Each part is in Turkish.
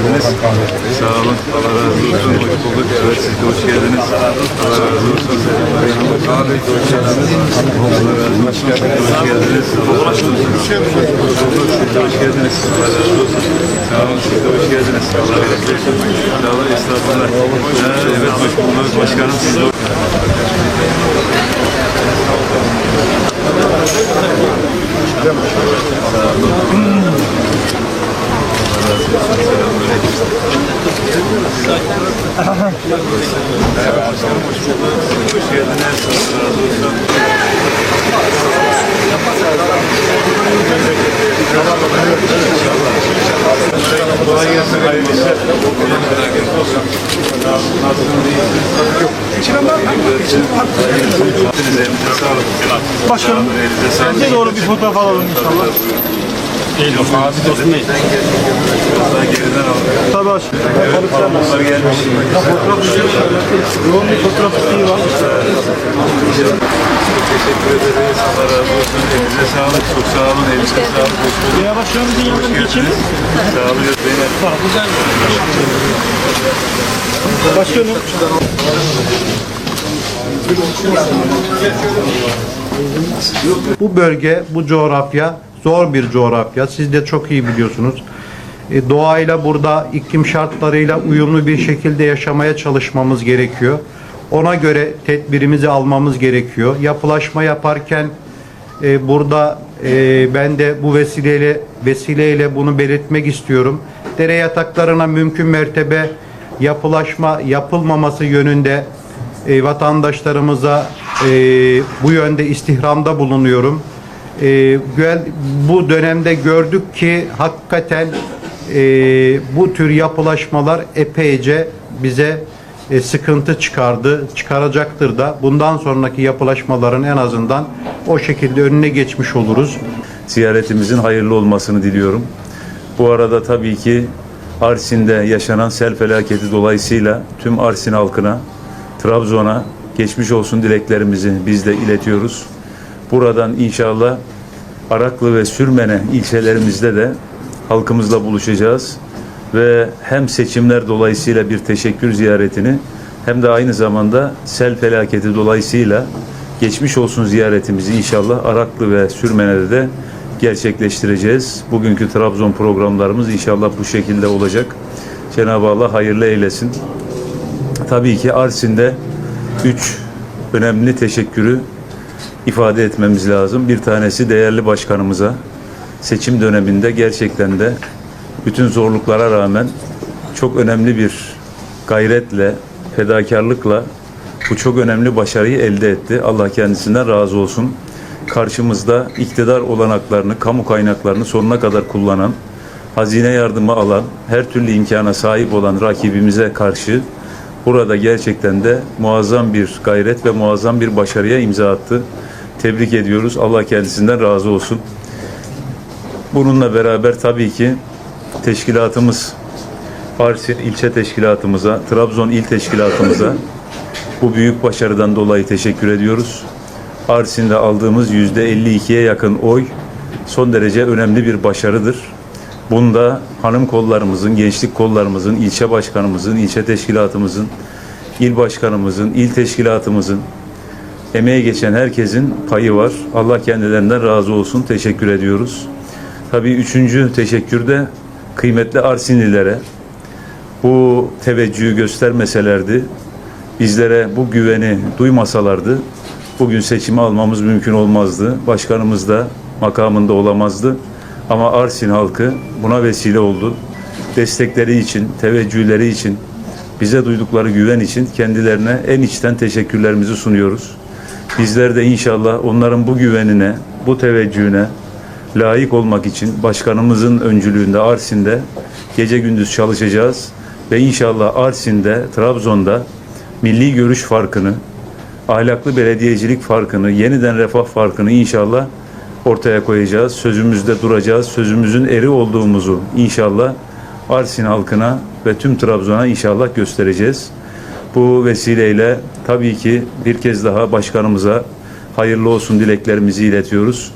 Sağ olun. Allah razı olsun. Hoş bulduk. Evet siz de hoş geldiniz. Allah razı olsun. Abi hoş geldiniz. Allah razı olsun. Hoş geldiniz. Allah razı olsun. Hoş geldiniz. Allah razı olsun. Sağ olun. Siz de hoş geldiniz. Allah razı olsun. Sağ olun. Estağfurullah. Evet hoş bulduk. Başkanım siz de hoş geldiniz. Allah razı olsun. Başkanım, size doğru bir fotoğraf alalım inşallah. Biraz daha geriden alalım. Tabii başkanım. Evet, balonlar gelmiş. Yoğun bir fotoğraf isteği var. Teşekkür ederiz. Allah razı olsun. Elinize sağlık. Çok sağ olun. Elinize sağlık. Veya başkanımızın yanına bir geçelim. Sağ olun. Beyler. Başkanım. Bu bölge, bu coğrafya zor bir coğrafya. Siz de çok iyi biliyorsunuz. E, doğayla burada iklim şartlarıyla uyumlu bir şekilde yaşamaya çalışmamız gerekiyor. Ona göre tedbirimizi almamız gerekiyor. Yapılaşma yaparken e, burada e, ben de bu vesileyle vesileyle bunu belirtmek istiyorum. Dere yataklarına mümkün mertebe yapılaşma yapılmaması yönünde e, vatandaşlarımıza e, bu yönde istihramda bulunuyorum. E, bu dönemde gördük ki hakikaten e, bu tür yapılaşmalar epeyce bize e, sıkıntı çıkardı, çıkaracaktır da. Bundan sonraki yapılaşmaların en azından o şekilde önüne geçmiş oluruz. ziyaretimizin hayırlı olmasını diliyorum. Bu arada tabii ki Arsin'de yaşanan sel felaketi dolayısıyla tüm Arsin halkına, Trabzon'a geçmiş olsun dileklerimizi biz de iletiyoruz. Buradan inşallah Araklı ve Sürmene ilçelerimizde de halkımızla buluşacağız ve hem seçimler dolayısıyla bir teşekkür ziyaretini hem de aynı zamanda sel felaketi dolayısıyla geçmiş olsun ziyaretimizi inşallah Araklı ve Sürmene'de de gerçekleştireceğiz. Bugünkü Trabzon programlarımız inşallah bu şekilde olacak. Cenab-ı Allah hayırlı eylesin. Tabii ki Arsin'de üç önemli teşekkürü ifade etmemiz lazım. Bir tanesi değerli başkanımıza seçim döneminde gerçekten de bütün zorluklara rağmen çok önemli bir gayretle, fedakarlıkla bu çok önemli başarıyı elde etti. Allah kendisinden razı olsun. Karşımızda iktidar olanaklarını, kamu kaynaklarını sonuna kadar kullanan, hazine yardımı alan, her türlü imkana sahip olan rakibimize karşı burada gerçekten de muazzam bir gayret ve muazzam bir başarıya imza attı. Tebrik ediyoruz. Allah kendisinden razı olsun. Bununla beraber tabii ki teşkilatımız Arsin ilçe teşkilatımıza, Trabzon il teşkilatımıza bu büyük başarıdan dolayı teşekkür ediyoruz. Arsin'de aldığımız yüzde 52'ye yakın oy son derece önemli bir başarıdır. Bunda hanım kollarımızın, gençlik kollarımızın, ilçe başkanımızın, ilçe teşkilatımızın, il başkanımızın, il teşkilatımızın, emeğe geçen herkesin payı var. Allah kendilerinden razı olsun. Teşekkür ediyoruz. Tabii üçüncü teşekkür de kıymetli Arsinlilere bu teveccühü göstermeselerdi, bizlere bu güveni duymasalardı bugün seçimi almamız mümkün olmazdı. Başkanımız da makamında olamazdı. Ama Arsin halkı buna vesile oldu. Destekleri için, teveccühleri için, bize duydukları güven için kendilerine en içten teşekkürlerimizi sunuyoruz. Bizler de inşallah onların bu güvenine, bu teveccühüne layık olmak için başkanımızın öncülüğünde Arsin'de gece gündüz çalışacağız ve inşallah Arsin'de, Trabzon'da milli görüş farkını, ahlaklı belediyecilik farkını, yeniden refah farkını inşallah ortaya koyacağız. Sözümüzde duracağız. Sözümüzün eri olduğumuzu inşallah Arsin halkına ve tüm Trabzon'a inşallah göstereceğiz. Bu vesileyle tabii ki bir kez daha başkanımıza hayırlı olsun dileklerimizi iletiyoruz.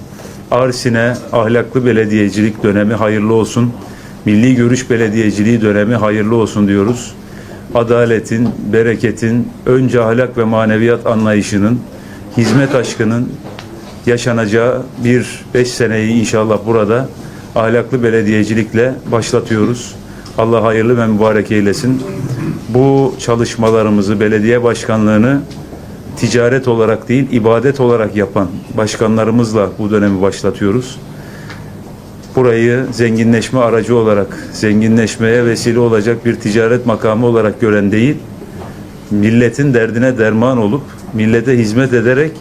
Arsin'e ahlaklı belediyecilik dönemi hayırlı olsun. Milli Görüş Belediyeciliği dönemi hayırlı olsun diyoruz. Adaletin, bereketin, önce ahlak ve maneviyat anlayışının, hizmet aşkının yaşanacağı bir beş seneyi inşallah burada ahlaklı belediyecilikle başlatıyoruz. Allah hayırlı ve mübarek eylesin. Bu çalışmalarımızı, belediye başkanlığını ticaret olarak değil, ibadet olarak yapan başkanlarımızla bu dönemi başlatıyoruz. Burayı zenginleşme aracı olarak, zenginleşmeye vesile olacak bir ticaret makamı olarak gören değil, milletin derdine derman olup, millete hizmet ederek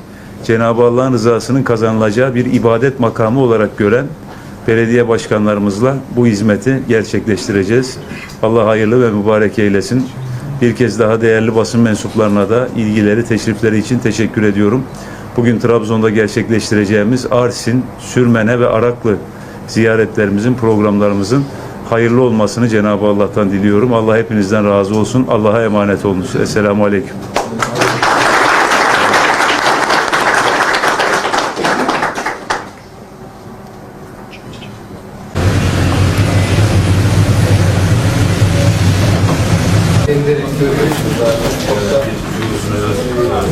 Cenab-ı Allah'ın rızasının kazanılacağı bir ibadet makamı olarak gören belediye başkanlarımızla bu hizmeti gerçekleştireceğiz. Allah hayırlı ve mübarek eylesin. Bir kez daha değerli basın mensuplarına da ilgileri, teşrifleri için teşekkür ediyorum. Bugün Trabzon'da gerçekleştireceğimiz Arsin, Sürmene ve Araklı ziyaretlerimizin, programlarımızın hayırlı olmasını Cenab-ı Allah'tan diliyorum. Allah hepinizden razı olsun. Allah'a emanet olunuz. Esselamu Aleyküm.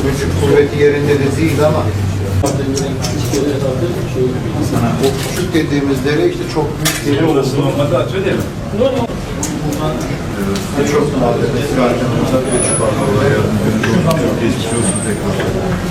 Güç kuvveti yerinde de değil ama o küçük dediğimiz dere işte çok büyük dere oldu. normalde atıyor değil mi? Çok nadir. Allah yardımcınız olsun. Geçmiş olsun tekrar.